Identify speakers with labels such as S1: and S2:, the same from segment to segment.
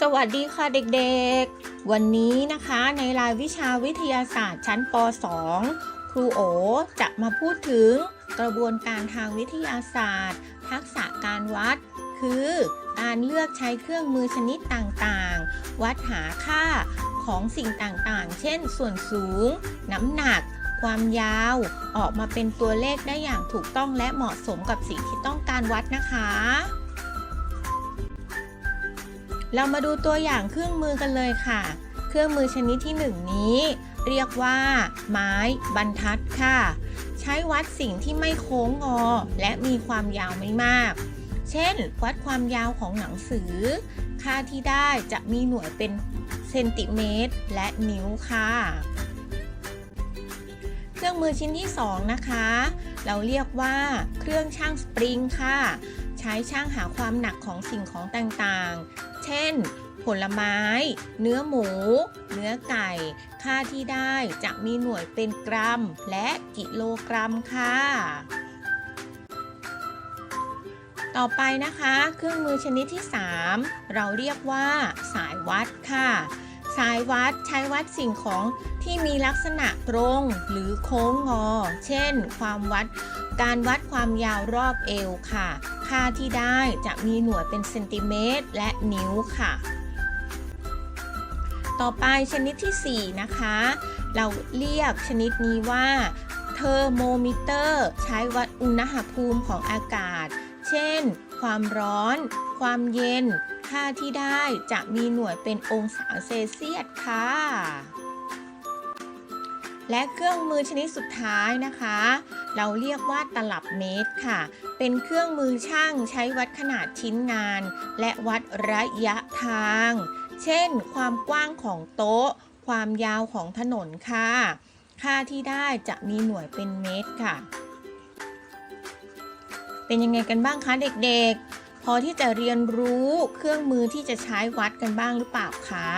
S1: สวัสดีค่ะเด็กๆ วันนี้นะคะในรายวิชาวิทยาศาสตร์ชั้นป .2 ครูโอจะมาพูดถึงกระบวนการทางวิทยาศาสตร์ ทักษะการวัด คือการเลือกใช้เครื่องมือชนิดต่างๆ วัดหาค่าของสิ่งต่างๆ เช่น ส่วนสูง น้ำหนัก ความยาว ออกมาเป็นตัวเลขได้อย่างถูกต้องและเหมาะสมกับสิ่งที่ต้องการวัดนะคะ เรามาดูตัวอย่างเครื่องมือกันเลยค่ะ เครื่องมือชนิดที่หนึ่งนี้ เรียกว่า ไม้บรรทัดค่ะ ใช้วัดสิ่งที่ไม่โค้งงอ และมีความยาวไม่มาก เช่น วัดความยาวของหนังสือ ค่าที่ได้จะมีหน่วยเป็นเซนติเมตรและนิ้วค่ะ เครื่องมือชิ้นที่ 2 นะคะ เราเรียกว่า เครื่องช่างสปริงค่ะ ใช้ช่างหาความหนักของสิ่งของต่างๆ เช่น ผลไม้ เนื้อหมู เนื้อไก่ ค่าที่ได้จะมีหน่วยเป็นกรัม และกิโลกรัมค่ะ ต่อไปนะคะ เครื่องมือชนิดที่ 3 เราเรียกว่าสายวัดค่ะ สายวัดใช้วัดสิ่งของที่มีลักษณะตรงหรือโค้งงอ เช่น ความวัด การวัดความยาวรอบเอวค่ะ ค่าที่ได้จะมีหน่วยเป็นเซนติเมตรและนิ้วค่ะ ต่อไปชนิดที่ 4 นะคะ เราเรียกชนิดนี้ว่าเทอร์โมมิเตอร์ ใช้วัดอุณหภูมิของอากาศ เช่น ความร้อน ความเย็น ค่าที่ได้จะมีหน่วยเป็นองศาเซลเซียสค่ะ และเครื่องมือชนิดสุดท้ายนะคะ เราเรียกว่าตลับเมตรค่ะ เป็นเครื่องมือช่างใช้วัดขนาดชิ้นงาน และวัดระยะทาง เช่น ความกว้างของโต๊ะ ความยาวของถนนค่ะ ค่าที่ได้จะมีหน่วยเป็นเมตรค่ะ เป็นยังไงกันบ้างคะเด็กๆ พอที่จะเรียนรู้เครื่องมือที่จะใช้วัดกันบ้างหรือเปล่าคะ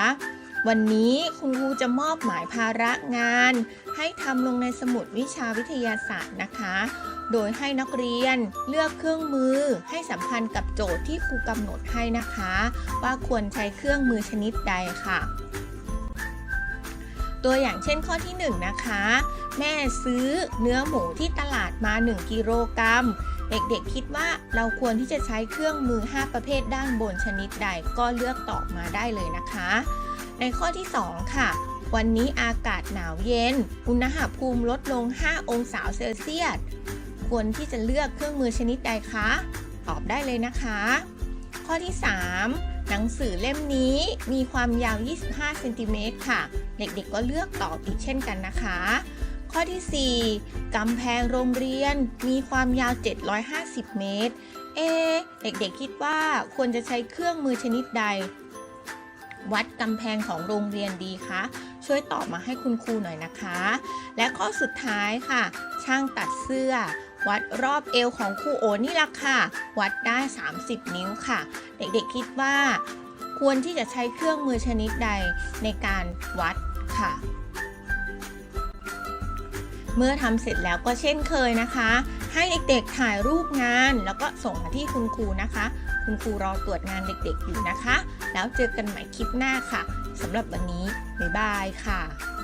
S1: วันนี้คุณครูจะมอบหมายภาระงาน ให้ทำลงในสมุดวิชาวิทยาศาสตร์นะคะ โดยให้นักเรียนเลือกเครื่องมือให้สัมพันธ์กับโจทย์ที่ครูกำหนดให้นะคะ ว่าควรใช้เครื่องมือชนิดใดค่ะ ตัวอย่างเช่นข้อที่ 1 นะคะ แม่ซื้อเนื้อหมูที่ตลาดมา 1 กิโลกรัม เด็กๆคิดว่าเราควรที่จะใช้เครื่องมือ 5 ประเภทด้านบนชนิดใดก็เลือกตอบมาได้เลยนะคะ ในข้อที่ 2 ค่ะ วันนี้อากาศหนาวเย็น อุณหภูมิลดลง 5 องศาเซลเซียส ควรที่จะเลือกเครื่องมือชนิดใดคะ ตอบได้เลยนะคะ ข้อที่ 3หนังสือเล่มนี้มีความยาว 25 เซนติเมตรค่ะ เด็กๆ ก็เลือกตอบอีกเช่นกันนะคะ ที่ 4 กำแพงโรงเรียนมีความยาว 750 เมตร เอ เด็กๆคิดว่าควรจะใช้เครื่องมือชนิดใด วัดกำแพงของโรงเรียนดีคะ ช่วยตอบมาให้คุณครูหน่อยนะคะ และข้อสุดท้ายค่ะ ช่างตัดเสื้อ วัดรอบเอวของครูโอนี่ละค่ะ วัดได้ 30 นิ้วค่ะ เด็กๆคิดว่า ควรที่จะใช้เครื่องมือชนิดใดในการวัดค่ะ เมื่อทำเสร็จแล้วก็เช่นเคยนะคะ ให้เด็กๆถ่ายรูปงาน แล้วก็ส่งมาที่คุณครูนะคะ คุณครูรอตรวจงานเด็กๆอยู่นะคะ แล้วเจอกันใหม่คลิปหน้าค่ะสำหรับวันนี้บ๊ายบายค่ะ